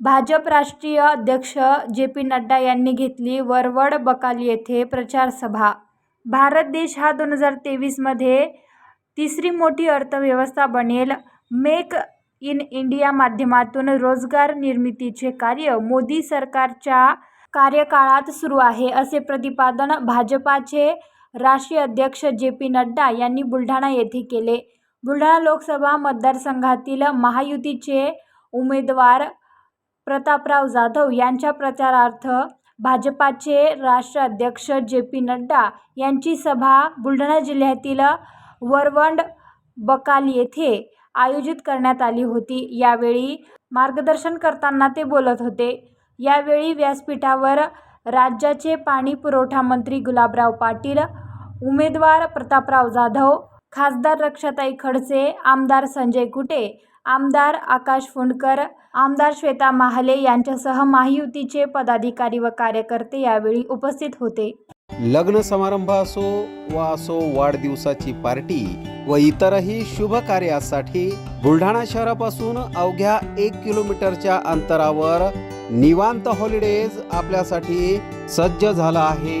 भाजप राष्ट्रीय अध्यक्ष J P Nadda यांनी घेतली वरवड बकाल येथे प्रचार सभा. भारत देश हा दोन हजार तेवीसमध्ये तिसरी मोठी अर्थव्यवस्था बनेल. मेक इन इंडिया माध्यमातून रोजगार निर्मितीचे कार्य मोदी सरकारच्या कार्यकाळात सुरू आहे असे प्रतिपादन भाजपाचे राष्ट्रीय अध्यक्ष जे पी नड्डा यांनी बुलढाणा येथे केले. बुलढाणा लोकसभा मतदारसंघातील महायुतीचे उमेदवार प्रतापराव जाधव यांच्या प्रचारार्थ भाजपाचे राष्ट्राध्यक्ष जे पी नड्डा यांची सभा बुलढाणा जिल्ह्यातील वरवंड बकाल येथे आयोजित करण्यात आली होती. यावेळी मार्गदर्शन करताना ते बोलत होते. यावेळी व्यासपीठावर राज्याचे पाणी पुरवठा मंत्री गुलाबराव पाटील उमेदवार प्रतापराव जाधव खासदार रक्षाताई खडसे आमदार संजय कुटे आमदार आकाश फुंडकर आमदार श्वेता महाले यांच्यासह महायुतीचे पदाधिकारी व कार्यकर्ते यावेळी उपस्थित होते. लग्न समारंभ असो वा असो वाढदिवसाची पार्टी व इतरही शुभ कार्यासाठी बुलढाणा शहरापासून अवघ्या एक किलोमीटरच्या अंतरावर निवांत हॉलिडेज आपल्यासाठी सज्ज झाला आहे.